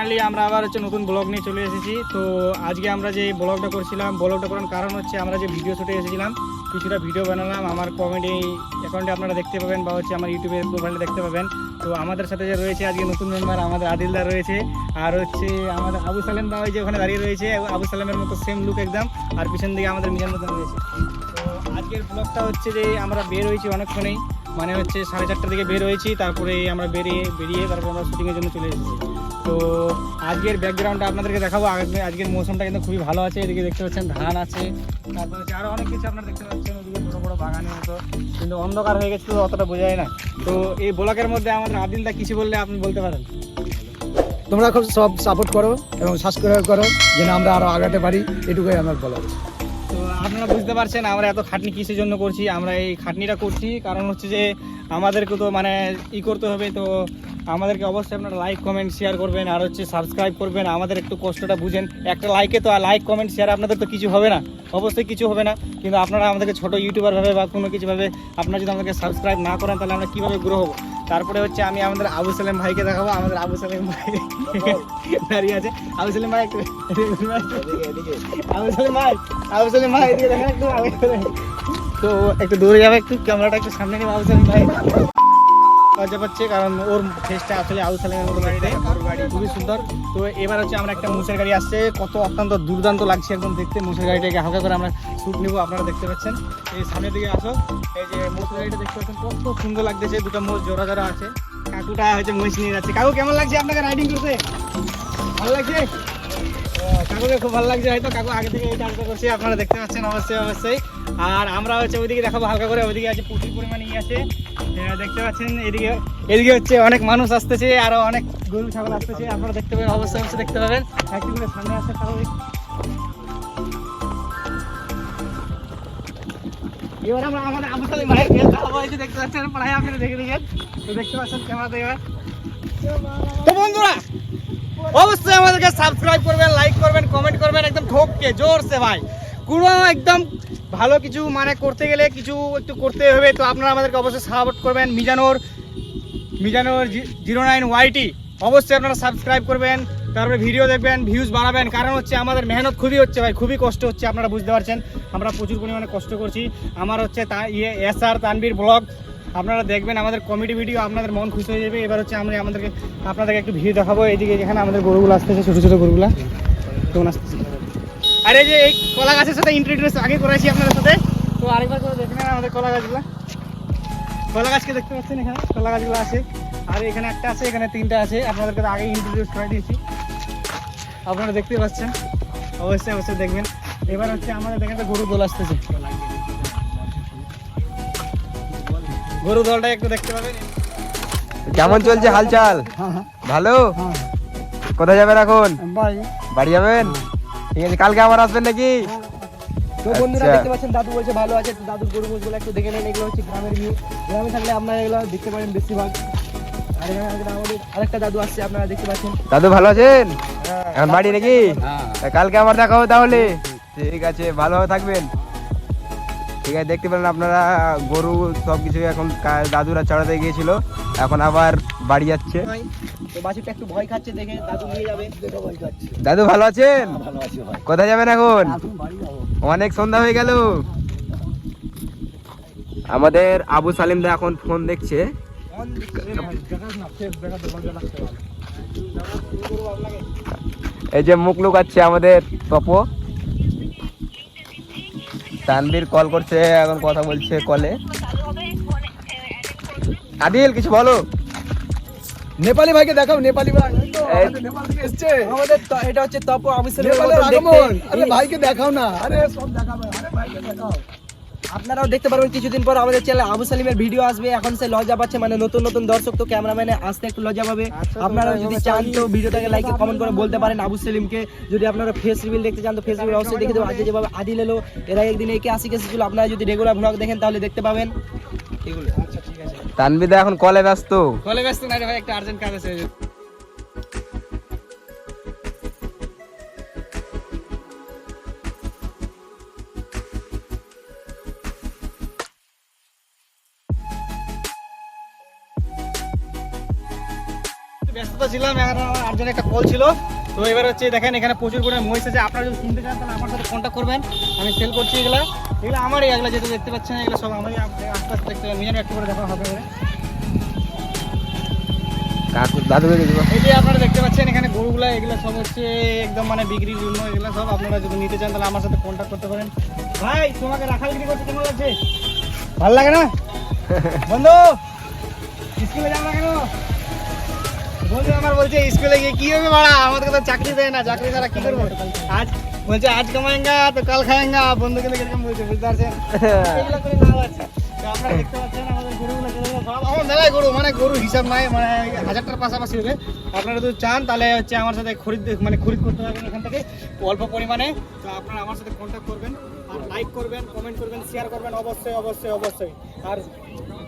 Finally আমরা আবার হচ্ছে নতুন ব্লগ নিয়ে চলে এসেছি। তো আজকে আমরা যে ব্লগটা করছিলাম ব্লগটা করার কারণ হচ্ছে আমরা যে ভিডিও শুটে এসেছিলাম, কিছুটা ভিডিও বানালাম। আমার কমেডি অ্যাকাউন্টে আপনারা দেখতে পাবেন বা হচ্ছে আমার ইউটিউবের প্রোফাইলে দেখতে পাবেন। তো আমাদের সাথে যে রয়েছে আজকে নতুন মেম্বার আমাদের আদিলদা রয়েছে। আর হচ্ছে আমাদের আবু সালেম দা যে ওখানে দাঁড়িয়ে রয়েছে। আবু সালেমের মতো সেম লুক একদম। আর পিছন দিকে আমাদের মিজান রয়েছে। তো আজকের ব্লগটা হচ্ছে যে আমরা বের হয়েছি অনেকক্ষণেই। মানে হচ্ছে সাড়ে চারটার দিকে বের হয়েছি, তারপরে আমরা বেরিয়ে বেরিয়ে তারপরে আমরা শুটিংয়ের জন্য চলে এসেছি। তো আজকের ব্যাকগ্রাউন্ডটা আপনাদেরকে দেখাবো। আজকের মৌসুমটা কিন্তু খুবই ভালো আছে। এদিকে দেখতে পাচ্ছেন ধান আছে। তারপর হচ্ছে আরও অনেক কিছু আপনারা দেখতে পাচ্ছেন। ওদিকে বড় বড় বাগানের মতো। কিন্তু অন্ধকার হয়ে গেছে তো অতটা বোঝা যায় না। তো এই ব্লকের মধ্যে আমাদের আদিলদা কিছু বললে আপনি বলতে পারেন। তোমরা খুব সব সাপোর্ট করো এবং সাবস্ক্রাইব করো, যেন আমরা আরও আগাতে পারি। এটুকুই আমার বলা আপনারা বুঝতে পারছেন, আমরা এত খাটনি কিসের জন্য করছি? আমরা এই খাটনিটা করছি, কারণ হচ্ছে যে আমাদেরকে তো মানে ই করতে হবে, তো আমাদেরকে অবশ্যই আপনারা লাইক কমেন্ট শেয়ার করবেন আর হচ্ছে সাবস্ক্রাইব করবেন। আমাদের একটু কষ্টটা বুঝেন। একটা লাইকে তো আর লাইক কমেন্ট শেয়ার আপনাদের তো কিছু হবে না। অবশ্যই কিছু হবে না। কিন্তু আপনারা আমাদেরকে ছোট ইউটিউবার ভাবে বা কোনো কিছু ভাবে আপনারা যদি আমাদেরকে সাবস্ক্রাইব না করেন তাহলে আমরা কীভাবে গ্রো হব? তারপরে হচ্ছে আমি আমাদের আবু সালেম ভাইকে দেখাবো। আমাদের আবু সালেম ভাই দাঁড়িয়ে আছে। আবু সালেম ভাই একটু আবু সালেম ভাই আবু সালেম ভাই এদিকে দেখেন একটু তো একটু দূরে যাবে একটু ক্যামেরাটা একটু সামনে নিয়ে আবু সালেম ভাই। লজ্জা পাচ্ছে কারণ ওর ফেসটা আসলে আবু সালেমের মতো বাড়িতে খুবই সুন্দর। তো এবার হচ্ছে আমরা একটা মুসের গাড়ি আসছে। কত অত্যন্ত দুর্দান্ত লাগছে একদম দেখতে। মুসের গাড়িটাকে হালকা করে আমরা শ্যুট নিব, আপনারা দেখতে পাচ্ছেন। এই সামনের দিকে আসো। এই যে মুসের গাড়িটা দেখতে পাচ্ছেন, কত সুন্দর লাগতেছে। দুটো মোষ জোড়া জোড়া আছে। কাকুটা হচ্ছে মহিষ নিয়ে যাচ্ছে। কাকু, কেমন লাগছে আপনাকে রাইডিং করতে? ভালো লাগছে? কাকুকে খুব ভালো লাগছে। হয়তো কাকু আগে থেকে এই কাজটা করছে। আপনারা দেখতে পাচ্ছেন, অবশ্যই অবশ্যই। আর আমরা হচ্ছে ওইদিকে দেখাবো, হালকা করে ওইদিকে আছে প্রচুর পরিমাণে ই আছে। দেখতে পাচ্ছেন, এদিকে এদিকে হচ্ছে অনেক মানুষ আসতেছে, আরও অনেক গরু, ছাগল আসতেছে। আপনারা দেখতে পাবেন, অবশ্যই অবশ্যই দেখতে পাবেন। একটু করে সামনে আসতে স্বাভাবিক এবার আমরা আমাদের পাচ্ছেন, প্রায় আপনারা দেখে দেখতে পাচ্ছেন অবশ্যই আমাদেরকে সাবস্ক্রাইব করবেন লাইক করবেন কমেন্ট করবেন, একদম ঠোককে, জোরসে ভাই। কোনো একদম ভালো কিছু মানে করতে গেলে কিছু একটু করতে হবে, তো আপনারা আমাদেরকে অবশ্যই সাপোর্ট করবেন। মিজানোর মিজানোর জিরো নাইন ওয়াইটি অবশ্যই আপনারা সাবস্ক্রাইব করবেন, তারপরে ভিডিও দেখবেন ভিউজ বাড়াবেন। কারণ হচ্ছে আমাদের মেহনত খুবই হচ্ছে ভাই, খুবই কষ্ট হচ্ছে, আপনারা বুঝতে পারছেন। আমরা প্রচুর পরিমাণে কষ্ট করছি। আমার হচ্ছে তা ইয়ে এস আর তানবীর ব্লগ, আপনারা দেখবেন, আমাদের কমেডি ভিডিও আপনাদের মন খুশি হয়ে যাবে। এবার হচ্ছে আমরা আমাদেরকে আপনাদেরকে একটু ভিডিও দেখাবো। এইদিকে যেখানে আমাদের গরুগুলো আসতেছে, ছোটো ছোটো গরুগুলা। কেমন আসতেছে আর এই যে এই কলা গাছের সাথে ইন্ট্রোডিউস আগে করেছি আপনাদের সাথে। তো আরেকবার করে দেখে নেন আমাদের কলা গাছগুলো। কলা গাছকে দেখতে পাচ্ছেন এখানে কলা গাছগুলো আছে। আর এখানে একটা আছে এখানে তিনটা আছে। আপনাদেরকে আগে ইন্ট্রোডিউস করে দিয়েছি। আপনারা দেখতে পাচ্ছেন। অবশ্যই অবশ্যই দেখবেন। এবার হচ্ছে আমাদের দেখেন তো গরু দোল আসতেছে। গরু দলটা একটু দেখতে পাবেন। কেমন চলছে হালচাল? হ্যাঁ হ্যাঁ। ভালো? হ্যাঁ। কোথায় যাবেন এখন? বাড়ি। যাবেন? ঠিক আছে কালকে আবার আসবেন নাকি? তো বন্ধুরা আচ্ছা। দেখতে পাচ্ছেন দাদু বলছে ভালো আছে দাদুর গরু মোষগুলো একটু দেখে নেন এগুলো হচ্ছে গ্রামের ভিউ গ্রামে থাকলে আপনারা এগুলো দেখতে পারেন বেশিরভাগ। আর এখানে আমাদের আরেকটা দাদু আসছে আপনারা দেখতে পাচ্ছেন। দাদু ভালো আছেন? এখন বাড়ি নাকি? হ্যাঁ। কালকে আবার দেখা হবে তাহলে। ঠিক আছে ভালোভাবে থাকবেন। ঠিক আছে দেখতে পেলেন আপনারা গরু সব কিছু এখন দাদুরা চড়াতে গিয়েছিল। এখন আবার বাড়ি যাচ্ছে। তো বাছুরটা একটু ভয় খাচ্ছে দেখে দাদু নিয়ে যাবে। দেখে ভয় খাচ্ছে দাদু ভালো আছেন? ভালো আছে ভাই। কোথায় যাবেন এখন? অনেক সন্ধ্যা হয়ে গেল। আমাদের আবু সালিম দা এখন ফোন দেখছে। এই যে মুখ লুকাচ্ছে আমাদের তপো। তানবীর কল করছে এখন কথা বলছে কলে আদিল কিছু বলো। নেপালি ভাইকে দেখাও নেপালি ভাই। নেপাল থেকে এসছে। আমাদের এটা হচ্ছে তপ আমি নেপালের আগমন। আরে ভাইকে দেখাও না। আরে সব দেখাবে। আরে ভাইকে দেখাও। আপনারাও দেখতে পারবেন কিছুদিন পর আমাদের চ্যানেলে আবু সালিমের ভিডিও আসবে। এখন সে লজ্জা পাচ্ছে মানে নতুন নতুন দর্শক তো ক্যামেরাম্যানে আসতে একটু লজ্জা পাবে। আপনারা যদি চান তো ভিডিওটাকে লাইক কমেন্ট করে বলতে পারেন আবু সালিমকে। যদি আপনারা ফেস রিভিল দেখতে চান তো ফেস রিভিল অবশ্যই দেখে দেবো আজকে যেভাবে আদিল এলো এরা একদিন একে আসি এসেছিল আপনারা যদি রেগুলার ব্লগ দেখেন তাহলে দেখতে পাবেন। এগুলো। আচ্ছা ঠিক আছে তানবীর দা এখন কলে ব্যস্ত। কলে ব্যস্ত না ভাই, একটা আর্জেন্ট কাজ আছে। ব্যস্ততা ছিলাম আর্জেন্ট একটা কল ছিল। তো এবার হচ্ছে দেখেন এখানে প্রচুর পরিমাণে মহিষ আছে। আপনারা যদি কিনতে চান তাহলে আমার সাথে কন্ট্যাক্ট করবেন। আমি সেল করছি এগুলা। এগুলো আমারই এগুলো যেটা দেখতে পাচ্ছেন এগুলো সব আমারই আস্তে আস্তে দেখতে পাবেন মিজান একটু করে দেখা হবে। এই যে আপনারা দেখতে পাচ্ছেন এখানে গরুগুলা এগুলো সব হচ্ছে একদম মানে বিক্রির জন্য এগুলো সব আপনারা যদি নিতে চান তাহলে আমার সাথে কন্ট্যাক্ট করতে পারেন। ভাই তোমাকে রাখাল বিক্রি করতে কেমন লাগছে? ভালো লাগে না? বন্ধু স্কুলে যাও না কেন? বন্ধু আমার বলছে স্কুলে গিয়ে কি হবে বাড়া? আমাদেরকে তো চাকরি দেয় না। চাকরি ছাড়া কি করব? আজ বলছে আজ কামায়েঙ্গা তো কাল খায়েঙ্গা বন্ধু কিন্তু কীরকম বলছে বুঝতে পারছেন? এগুলো করে লাভ আছে। আপনারা দেখতে পাচ্ছেন আমাদের গরুগুলো সব আমার মেলায় গরু মানে গরু হিসাব নাই মানে হাজারটার পাশাপাশি হবে। আপনারা যদি চান তাহলে হচ্ছে আমার সাথে খরিদ মানে খরিদ করতে পারবেন এখান থেকে অল্প পরিমাণে। তো আপনারা আমার সাথে কন্ট্যাক্ট করবেন আর লাইক করবেন কমেন্ট করবেন শেয়ার করবেন অবশ্যই অবশ্যই অবশ্যই। আর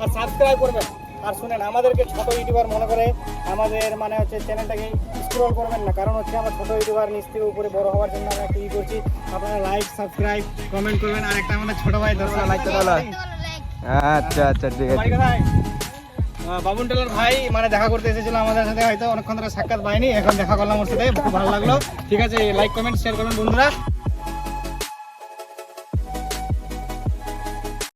আর সাবস্ক্রাইব করবেন। আর শুনেন আমাদেরকে ছোট ইউটিউবার মনে করে আমাদের মানে হচ্ছে চ্যানেলটাকে স্ক্রল করবেন না কারণ হচ্ছে আমরা ছোট ইউটিউবার নিচ থেকে উপরে বড় হওয়ার জন্য আমরা একটা ই করছি। আপনারা লাইক সাবস্ক্রাইব কমেন্ট করবেন। আর একটা আমাদের ছোট ভাই like করে আচ্ছা আচ্ছা ঠিক আছে? বাবুন টেলার ভাই মানে দেখা করতে এসেছিল আমাদের সাথে হয়তো অনেকক্ষণ ধরে সাক্ষাৎ পাইনি এখন দেখা করলাম ওর সাথে খুব ভালো লাগল। ঠিক আছে লাইক কমেন্ট শেয়ার করবেন বন্ধুরা।